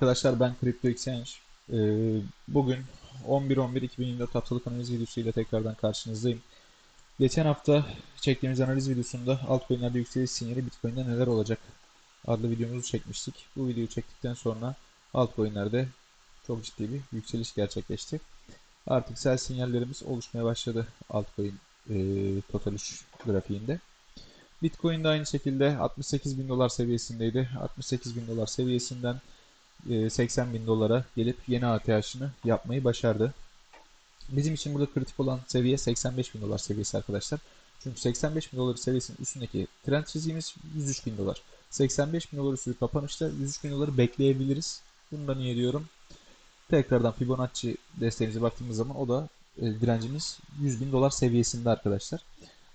arkadaşlar ben Crypto Exchange. Ee, bugün 11-11-2024 haftalık analiz videosuyla tekrardan karşınızdayım. Geçen hafta çektiğimiz analiz videosunda altcoin'lerde yükseliş sinyali Bitcoin'de neler olacak adlı videomuzu çekmiştik. Bu videoyu çektikten sonra altcoin'lerde çok ciddi bir yükseliş gerçekleşti. Artık sell sinyallerimiz oluşmaya başladı altcoin e, total 3 grafiğinde. Bitcoin de aynı şekilde 68 bin dolar seviyesindeydi. 68 bin dolar seviyesinden 80 bin dolara gelip yeni ATH'ını yapmayı başardı. Bizim için burada kritik olan seviye 85 bin dolar seviyesi arkadaşlar. Çünkü 85 bin dolar seviyesinin üstündeki trend çizgimiz 103 bin dolar. 85 bin dolar üstü kapanışta 103 bin doları bekleyebiliriz. Bunu da niye diyorum? Tekrardan Fibonacci desteğimize baktığımız zaman o da e, direncimiz 100 bin dolar seviyesinde arkadaşlar.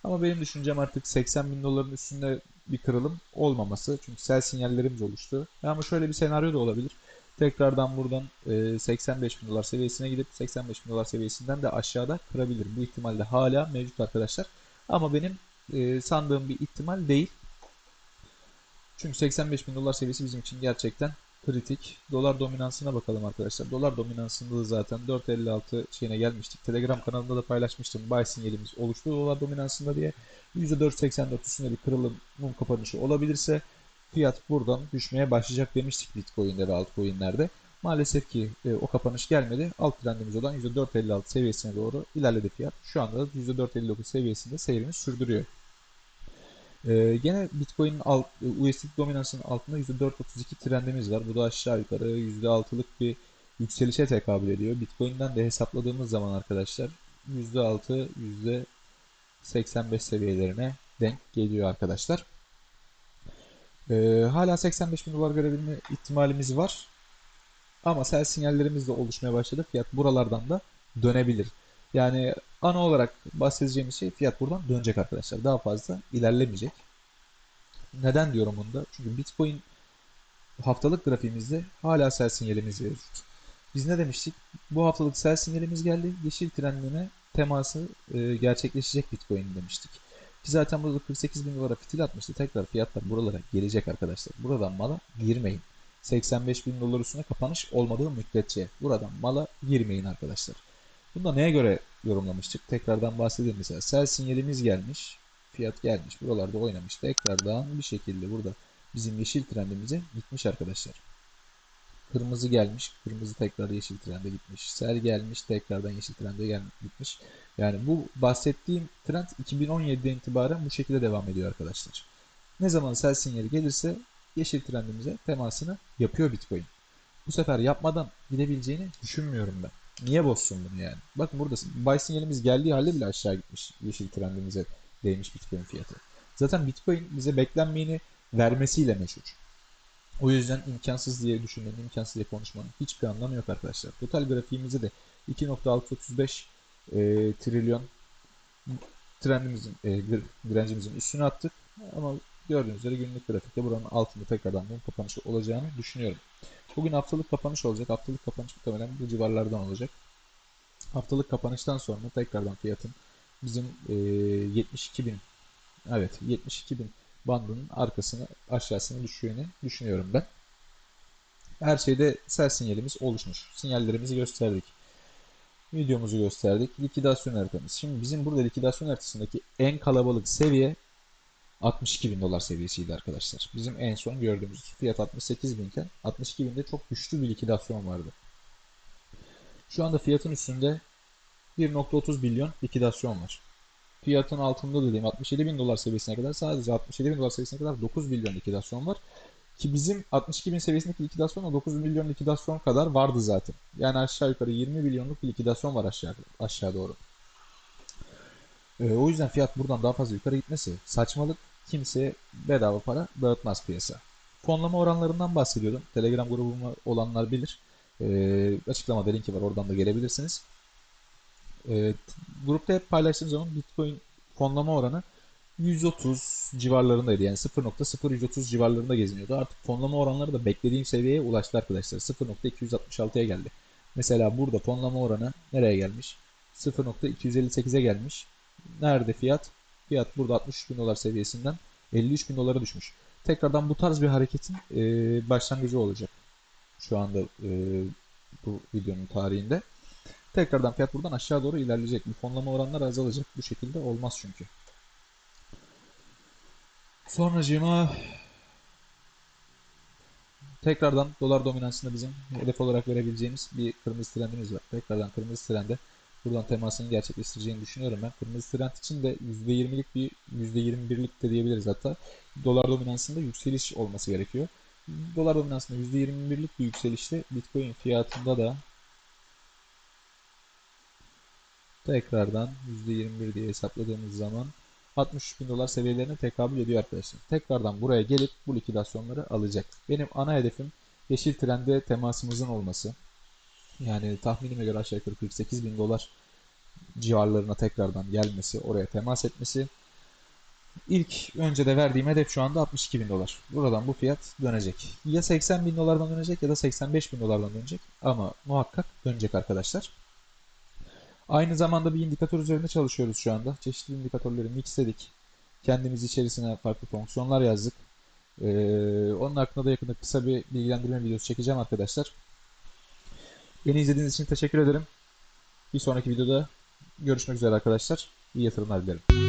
Ama benim düşüncem artık 80 bin doların üstünde bir kırılım olmaması. Çünkü sell sinyallerimiz oluştu. Ama şöyle bir senaryo da olabilir. Tekrardan buradan e, 85 bin dolar seviyesine gidip 85 bin dolar seviyesinden de aşağıda kırabilir. Bu ihtimal de hala mevcut arkadaşlar. Ama benim e, sandığım bir ihtimal değil. Çünkü 85 bin dolar seviyesi bizim için gerçekten kritik. Dolar dominansına bakalım arkadaşlar. Dolar dominansında da zaten 4.56 şeyine gelmiştik. Telegram kanalında da paylaşmıştım. Buy sinyalimiz oluştu dolar dominansında diye. %4.84 üstünde bir kırılımın kapanışı olabilirse fiyat buradan düşmeye başlayacak demiştik Bitcoin'de ve altcoin'lerde. Maalesef ki e, o kapanış gelmedi. Alt trendimiz olan %4.56 seviyesine doğru ilerledi fiyat. Şu anda da %4.59 seviyesinde seyrini sürdürüyor. Ee, gene Bitcoin'in alt, USD dominansının altında %4.32 trendimiz var. Bu da aşağı yukarı %6'lık bir yükselişe tekabül ediyor. Bitcoin'den de hesapladığımız zaman arkadaşlar %6, %85 seviyelerine denk geliyor arkadaşlar. Ee, hala 85 bin dolar görebilme ihtimalimiz var. Ama sell sinyallerimiz de oluşmaya başladı. Fiyat buralardan da dönebilir. Yani ana olarak bahsedeceğimiz şey fiyat buradan dönecek arkadaşlar. Daha fazla ilerlemeyecek. Neden diyorum bunu da? Çünkü Bitcoin haftalık grafiğimizde hala sell sinyalimiz mevcut. Biz ne demiştik? Bu haftalık sell sinyalimiz geldi. Yeşil trendine teması e, gerçekleşecek Bitcoin demiştik. Ki zaten burada 48 bin dolara fitil atmıştı. Tekrar fiyatlar buralara gelecek arkadaşlar. Buradan mala girmeyin. 85 bin dolar üstüne kapanış olmadığı müddetçe buradan mala girmeyin arkadaşlar. Bunu da neye göre yorumlamıştık? Tekrardan bahsedelim mesela. Sell sinyalimiz gelmiş. Fiyat gelmiş. Buralarda oynamış. Tekrardan bir şekilde burada bizim yeşil trendimize gitmiş arkadaşlar. Kırmızı gelmiş. Kırmızı tekrar yeşil trende gitmiş. Sel gelmiş. Tekrardan yeşil trende gel gitmiş. Yani bu bahsettiğim trend 2017'den itibaren bu şekilde devam ediyor arkadaşlar. Ne zaman sel sinyali gelirse yeşil trendimize temasını yapıyor Bitcoin. Bu sefer yapmadan gidebileceğini düşünmüyorum ben. Niye bozsun bunu yani? Bakın burada buy sinyalimiz geldiği halde bile aşağı gitmiş. Yeşil trendimize değmiş Bitcoin fiyatı. Zaten Bitcoin bize beklenmeyeni vermesiyle meşhur. O yüzden imkansız diye düşünmenin, imkansız diye konuşmanın hiçbir anlamı yok arkadaşlar. Total grafiğimizi de 2.635 e, trilyon trendimizin, e, direncimizin üstüne attık. Ama gördüğünüz üzere günlük grafikte buranın altında tekrardan bunun kapanışı olacağını düşünüyorum. Bugün haftalık kapanış olacak. Haftalık kapanış muhtemelen bu civarlardan olacak. Haftalık kapanıştan sonra tekrardan fiyatın bizim e, 72 bin evet 72 bin bandının arkasını aşağısına düşeceğini düşünüyorum ben. Her şeyde sell sinyalimiz oluşmuş. Sinyallerimizi gösterdik. Videomuzu gösterdik. Likidasyon haritamız. Şimdi bizim burada likidasyon haritasındaki en kalabalık seviye 62 bin dolar seviyesiydi arkadaşlar. Bizim en son gördüğümüz fiyat 68 binken 62 binde çok güçlü bir likidasyon vardı. Şu anda fiyatın üstünde 1.30 milyon likidasyon var. Fiyatın altında dediğim 67 bin dolar seviyesine kadar sadece 67 bin dolar seviyesine kadar 9 milyon likidasyon var. Ki bizim 62 bin seviyesindeki likidasyon 9 milyon likidasyon kadar vardı zaten. Yani aşağı yukarı 20 milyonluk likidasyon var aşağı, aşağı doğru. Ee, o yüzden fiyat buradan daha fazla yukarı gitmesi saçmalık. Kimseye bedava para dağıtmaz piyasa. Fonlama oranlarından bahsediyordum. Telegram grubuma olanlar bilir. Ee, açıklamada linki var oradan da gelebilirsiniz. Ee, grupta hep paylaştığım zaman Bitcoin fonlama oranı 130 civarlarındaydı. Yani 0.0130 civarlarında geziniyordu. Artık fonlama oranları da beklediğim seviyeye ulaştı arkadaşlar. 0.266'ya geldi. Mesela burada fonlama oranı nereye gelmiş? 0.258'e gelmiş. Nerede fiyat? Fiyat burada 63 bin dolar seviyesinden 53 bin dolara düşmüş. Tekrardan bu tarz bir hareketin e, başlangıcı olacak. şu anda e, bu videonun tarihinde. Tekrardan fiyat buradan aşağı doğru ilerleyecek. Bu fonlama oranları azalacak. Bu şekilde olmaz çünkü. Sonracığıma tekrardan dolar dominansında bizim hedef olarak verebileceğimiz bir kırmızı trendimiz var. Tekrardan kırmızı trende buradan temasını gerçekleştireceğini düşünüyorum ben. Kırmızı trend için de %20'lik bir %21'lik de diyebiliriz hatta. Dolar dominansında yükseliş olması gerekiyor. Dolar dominansında %21'lik bir yükselişte Bitcoin fiyatında da tekrardan %21 diye hesapladığımız zaman 63 bin dolar seviyelerine tekabül ediyor arkadaşlar. Tekrardan buraya gelip bu likidasyonları alacak. Benim ana hedefim yeşil trende temasımızın olması. Yani tahminime göre aşağı yukarı 48 bin dolar civarlarına tekrardan gelmesi, oraya temas etmesi. İlk önce de verdiğim hedef şu anda 62 bin dolar. Buradan bu fiyat dönecek. Ya 80 bin dolardan dönecek ya da 85 bin dolardan dönecek. Ama muhakkak dönecek arkadaşlar. Aynı zamanda bir indikatör üzerinde çalışıyoruz şu anda. Çeşitli indikatörleri mixledik. Kendimiz içerisine farklı fonksiyonlar yazdık. Ee, onun hakkında da yakında kısa bir bilgilendirme videosu çekeceğim arkadaşlar. Beni izlediğiniz için teşekkür ederim. Bir sonraki videoda görüşmek üzere arkadaşlar. İyi yatırımlar dilerim.